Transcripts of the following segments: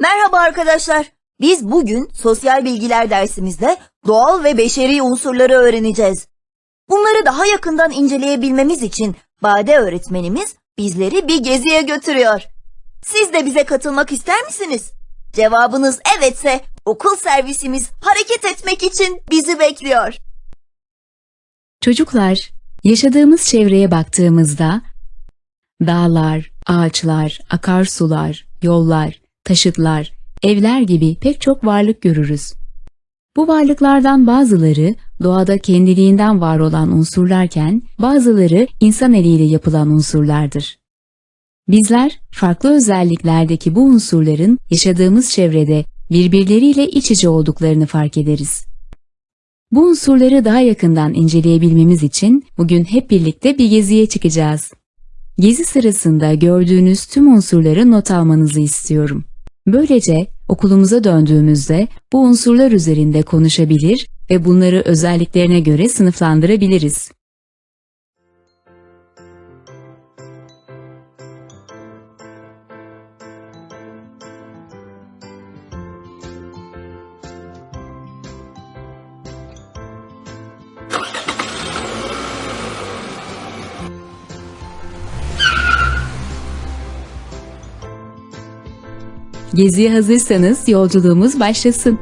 Merhaba arkadaşlar. Biz bugün sosyal bilgiler dersimizde doğal ve beşeri unsurları öğreneceğiz. Bunları daha yakından inceleyebilmemiz için Bade öğretmenimiz bizleri bir geziye götürüyor. Siz de bize katılmak ister misiniz? Cevabınız evetse okul servisimiz hareket etmek için bizi bekliyor. Çocuklar, yaşadığımız çevreye baktığımızda dağlar, ağaçlar, akarsular, yollar, taşıtlar, evler gibi pek çok varlık görürüz. Bu varlıklardan bazıları doğada kendiliğinden var olan unsurlarken bazıları insan eliyle yapılan unsurlardır. Bizler farklı özelliklerdeki bu unsurların yaşadığımız çevrede birbirleriyle iç içe olduklarını fark ederiz. Bu unsurları daha yakından inceleyebilmemiz için bugün hep birlikte bir geziye çıkacağız. Gezi sırasında gördüğünüz tüm unsurları not almanızı istiyorum. Böylece okulumuza döndüğümüzde bu unsurlar üzerinde konuşabilir ve bunları özelliklerine göre sınıflandırabiliriz. Geziye hazırsanız yolculuğumuz başlasın.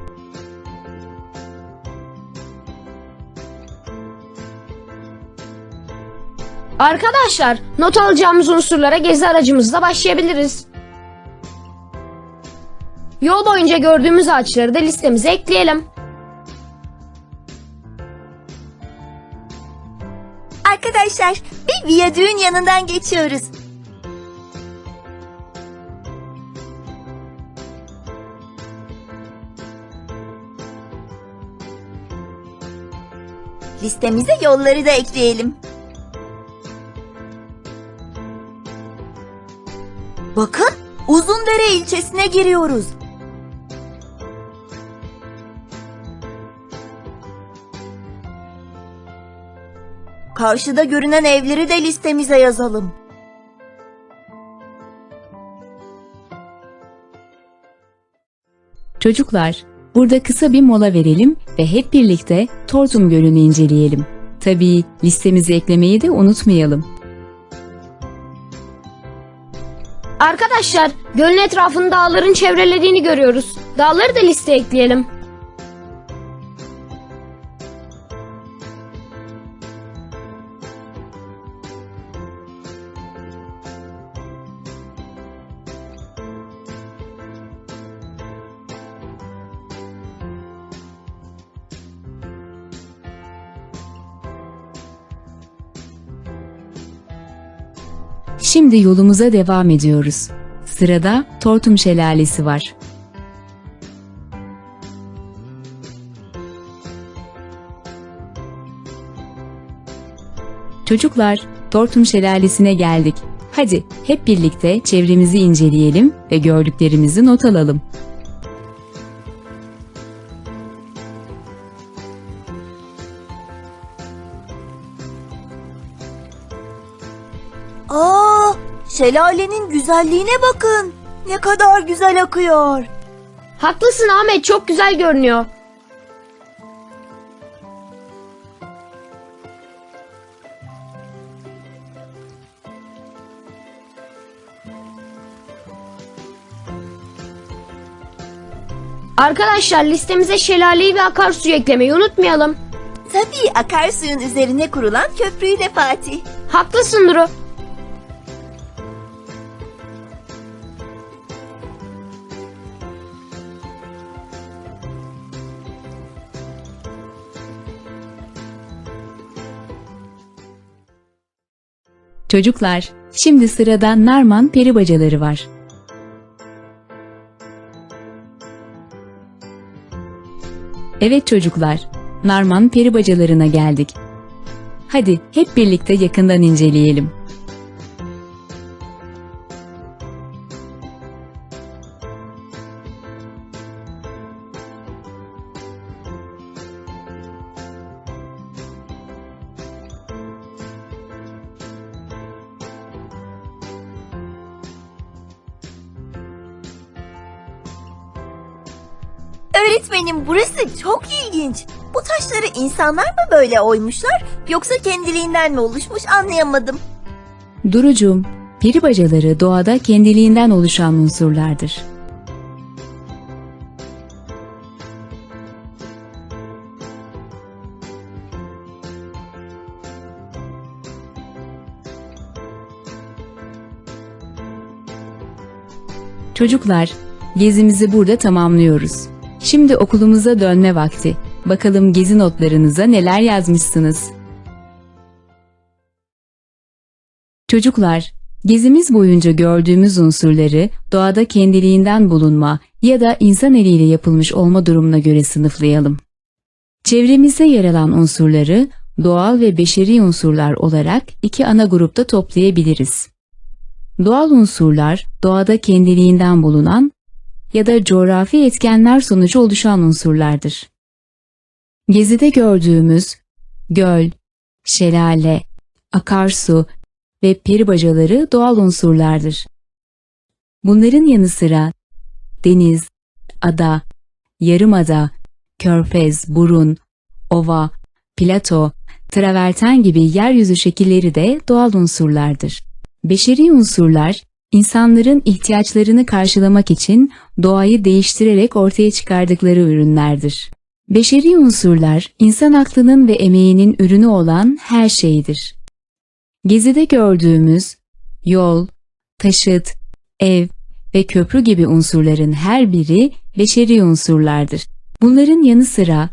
Arkadaşlar, not alacağımız unsurlara gezi aracımızla başlayabiliriz. Yol boyunca gördüğümüz ağaçları da listemize ekleyelim. Arkadaşlar bir viyadüğün yanından geçiyoruz. Listemize yolları da ekleyelim. Bakın Uzundere ilçesine giriyoruz. Karşıda görünen evleri de listemize yazalım. Çocuklar, burada kısa bir mola verelim ve hep birlikte Tortum Gölü'nü inceleyelim. Tabii listemize eklemeyi de unutmayalım. Arkadaşlar, gölün etrafını dağların çevrelediğini görüyoruz. Dağları da listeye ekleyelim. Şimdi yolumuza devam ediyoruz. Sırada Tortum Şelalesi var. Çocuklar, Tortum Şelalesi'ne geldik. Hadi hep birlikte çevremizi inceleyelim ve gördüklerimizi not alalım. Aa, şelalenin güzelliğine bakın. Ne kadar güzel akıyor. Haklısın Ahmet, çok güzel görünüyor. Arkadaşlar listemize şelaleyi ve akarsuyu eklemeyi unutmayalım. Tabii akarsuyun üzerine kurulan köprüyle Fatih. Haklısın Duru. Çocuklar, şimdi sırada Narman peribacaları var. Evet çocuklar, Narman peribacalarına geldik. Hadi hep birlikte yakından inceleyelim. Öğretmenim burası çok ilginç. Bu taşları insanlar mı böyle oymuşlar yoksa kendiliğinden mi oluşmuş anlayamadım. Durucum, peri bacaları doğada kendiliğinden oluşan unsurlardır. Çocuklar, gezimizi burada tamamlıyoruz. Şimdi okulumuza dönme vakti. Bakalım gezi notlarınıza neler yazmışsınız. Çocuklar, gezimiz boyunca gördüğümüz unsurları doğada kendiliğinden bulunma ya da insan eliyle yapılmış olma durumuna göre sınıflayalım. Çevremizde yer alan unsurları doğal ve beşeri unsurlar olarak iki ana grupta toplayabiliriz. Doğal unsurlar doğada kendiliğinden bulunan ya da coğrafi etkenler sonucu oluşan unsurlardır. Gezide gördüğümüz göl, şelale, akarsu ve peri bacaları doğal unsurlardır. Bunların yanı sıra deniz, ada, yarımada, körfez, burun, ova, plato, traverten gibi yeryüzü şekilleri de doğal unsurlardır. Beşeri unsurlar, insanların ihtiyaçlarını karşılamak için doğayı değiştirerek ortaya çıkardıkları ürünlerdir. Beşeri unsurlar, insan aklının ve emeğinin ürünü olan her şeydir. Gezide gördüğümüz yol, taşıt, ev ve köprü gibi unsurların her biri beşeri unsurlardır. Bunların yanı sıra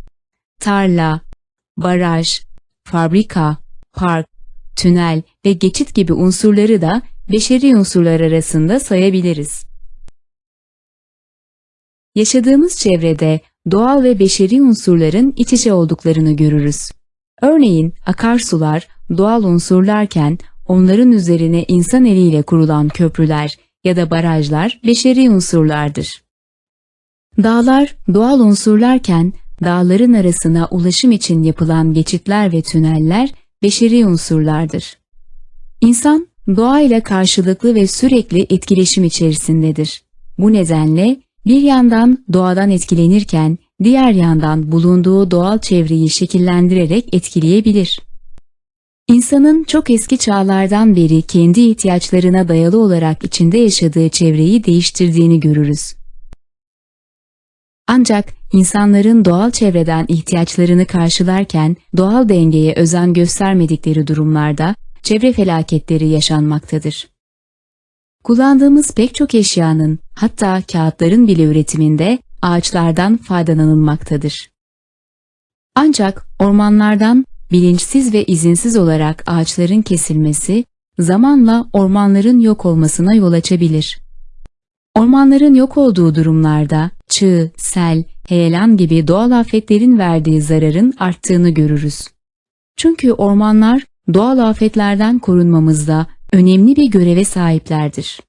tarla, baraj, fabrika, park, tünel ve geçit gibi unsurları da beşeri unsurlar arasında sayabiliriz. Yaşadığımız çevrede doğal ve beşeri unsurların iç içe olduklarını görürüz. Örneğin akarsular doğal unsurlarken onların üzerine insan eliyle kurulan köprüler ya da barajlar beşeri unsurlardır. Dağlar doğal unsurlarken dağların arasına ulaşım için yapılan geçitler ve tüneller beşeri unsurlardır. İnsan doğayla karşılıklı ve sürekli etkileşim içerisindedir. Bu nedenle bir yandan doğadan etkilenirken diğer yandan bulunduğu doğal çevreyi şekillendirerek etkileyebilir. İnsanın çok eski çağlardan beri kendi ihtiyaçlarına dayalı olarak içinde yaşadığı çevreyi değiştirdiğini görürüz. Ancak insanların doğal çevreden ihtiyaçlarını karşılarken doğal dengeye özen göstermedikleri durumlarda çevre felaketleri yaşanmaktadır. Kullandığımız pek çok eşyanın hatta kağıtların bile üretiminde ağaçlardan faydalanılmaktadır. Ancak ormanlardan bilinçsiz ve izinsiz olarak ağaçların kesilmesi zamanla ormanların yok olmasına yol açabilir. Ormanların yok olduğu durumlarda çığ, sel, heyelan gibi doğal afetlerin verdiği zararın arttığını görürüz. Çünkü ormanlar doğal afetlerden korunmamızda önemli bir göreve sahiplerdir.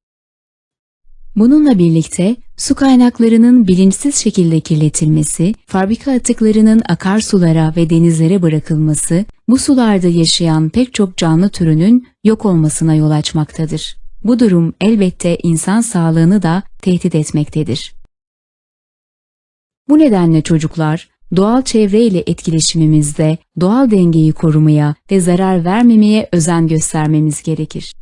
Bununla birlikte su kaynaklarının bilinçsiz şekilde kirletilmesi, fabrika atıklarının akarsulara ve denizlere bırakılması, bu sularda yaşayan pek çok canlı türünün yok olmasına yol açmaktadır. Bu durum elbette insan sağlığını da tehdit etmektedir. Bu nedenle çocuklar, doğal çevreyle etkileşimimizde doğal dengeyi korumaya ve zarar vermemeye özen göstermemiz gerekir.